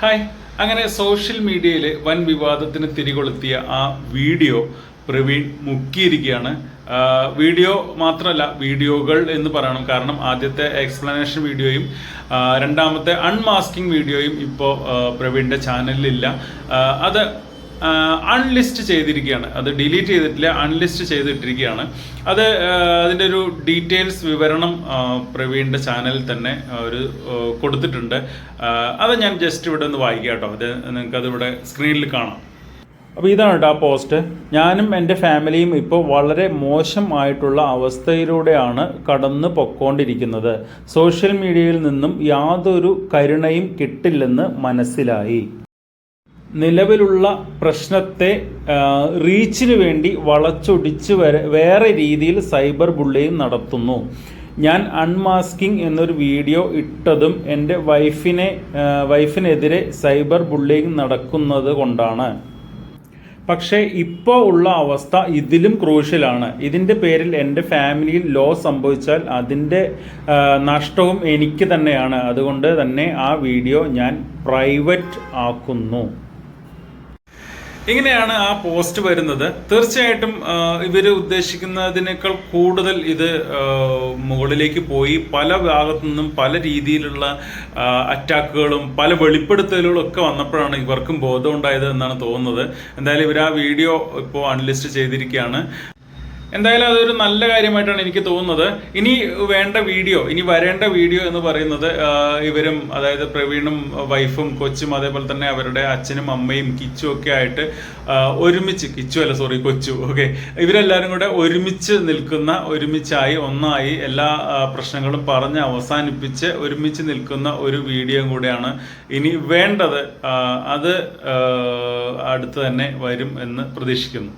Hi. അങ്ങനെ social മീഡിയയിൽ വൻ വിവാദത്തിന് തിരികൊളുത്തിയ ആ വീഡിയോ പ്രവീൺ മുക്കിയിരിക്കുകയാണ്. വീഡിയോ മാത്രമല്ല വീഡിയോകൾ എന്ന് പറയണം. കാരണം ആദ്യത്തെ എക്സ്പ്ലനേഷൻ വീഡിയോയും രണ്ടാമത്തെ അൺമാസ്കിംഗ് വീഡിയോയും ഇപ്പോൾ പ്രവീണിന്റെ ചാനലിലില്ല അത് അൺലിസ്റ്റ് ചെയ്തിരിക്കുകയാണ്. അത് ഡിലീറ്റ് ചെയ്തിട്ടില്ല അൺലിസ്റ്റ് ചെയ്തിട്ടിരിക്കുകയാണ്. അത് അതിന്റെ ഒരു ഡീറ്റെയിൽസ് വിവരണം പ്രവീണിന്റെ ചാനലിൽ തന്നെ ഒരു കൊടുത്തിട്ടുണ്ട്. അത് ഞാൻ ജസ്റ്റ് ഇവിടെ ഒന്ന് വായിക്കാം കേട്ടോ. അത് നിങ്ങൾക്കത് ഇവിടെ സ്ക്രീനിൽ കാണാം. അപ്പോൾ ഇതാണ് കേട്ടോ ആ പോസ്റ്റ് ഞാനും എന്റെ ഫാമിലിയും ഇപ്പോൾ വളരെ മോശമായിട്ടുള്ള അവസ്ഥയിലൂടെയാണ് കടന്നു പൊക്കോണ്ടിരിക്കുന്നത്. സോഷ്യൽ മീഡിയയിൽ നിന്നും യാതൊരു കരുണയും കിട്ടില്ലെന്ന് മനസ്സിലായി. നിലവിലുള്ള പ്രശ്നത്തെ റീച്ചിന് വേണ്ടി വളച്ചൊടിച്ച് വേറെ രീതിയിൽ സൈബർ ബുള്ളിങ് നടത്തുന്നു. ഞാൻ അൺമാസ്കിംഗ് എന്നൊരു വീഡിയോ ഇട്ടതും എന്റെ വൈഫിനെ വൈഫിനെതിരെ സൈബർ ബുള്ളിങ് നടക്കുന്നത് കൊണ്ടാണ്. പക്ഷേ ഇപ്പോൾ ഉള്ള അവസ്ഥ ഇതിലും ക്രൂഷ്യലാണ്. ഇതിന്റെ പേരിൽ എന്റെ ഫാമിലിയിൽ ലോ സംഭവിച്ചാൽ അതിന്റെ നഷ്ടവും എനിക്ക് തന്നെയാണ്. അതുകൊണ്ട് തന്നെ ആ വീഡിയോ ഞാൻ പ്രൈവറ്റ് ആക്കുന്നു. ഇങ്ങനെയാണ് ആ പോസ്റ്റ് വരുന്നത്. തീർച്ചയായിട്ടും ഇവർ ഉദ്ദേശിക്കുന്നതിനേക്കാൾ കൂടുതൽ ഇത് മുകളിലേക്ക് പോയി. പല ഭാഗത്തു നിന്നും പല രീതിയിലുള്ള അറ്റാക്കുകളും പല വെളിപ്പെടുത്തലുകളും ഒക്കെ വന്നപ്പോഴാണ് ഇവർക്കും ബോധം ഉണ്ടായത് എന്നാണ് തോന്നുന്നത്. എന്തായാലും ഇവർ ആ വീഡിയോ ഇപ്പോൾ അൺലിസ്റ്റ് ചെയ്തിരിക്കുകയാണ്. എന്തായാലും അതൊരു നല്ല കാര്യമായിട്ടാണ് എനിക്ക് തോന്നുന്നത്. ഇനി വേണ്ട വീഡിയോ ഇനി വരേണ്ട വീഡിയോ എന്ന് പറയുന്നത് ഇവരും അതായത് പ്രവീണും വൈഫും കൊച്ചും അതേപോലെ തന്നെ അവരുടെ അച്ഛനും അമ്മയും കിച്ചും ഒക്കെ ആയിട്ട് ഒരുമിച്ച് കിച്ചു അല്ല സോറി കൊച്ചു ഓക്കെ ഇവരെല്ലാവരും കൂടെ ഒരുമിച്ച് നിൽക്കുന്ന ഒരുമിച്ചായി ഒന്നായി എല്ലാ പ്രശ്നങ്ങളും പറഞ്ഞ് അവസാനിപ്പിച്ച് ഒരുമിച്ച് നിൽക്കുന്ന ഒരു വീഡിയോ കൂടെയാണ് ഇനി വേണ്ടത്. അത് അടുത്ത് തന്നെ വരും എന്ന് പ്രതീക്ഷിക്കുന്നു.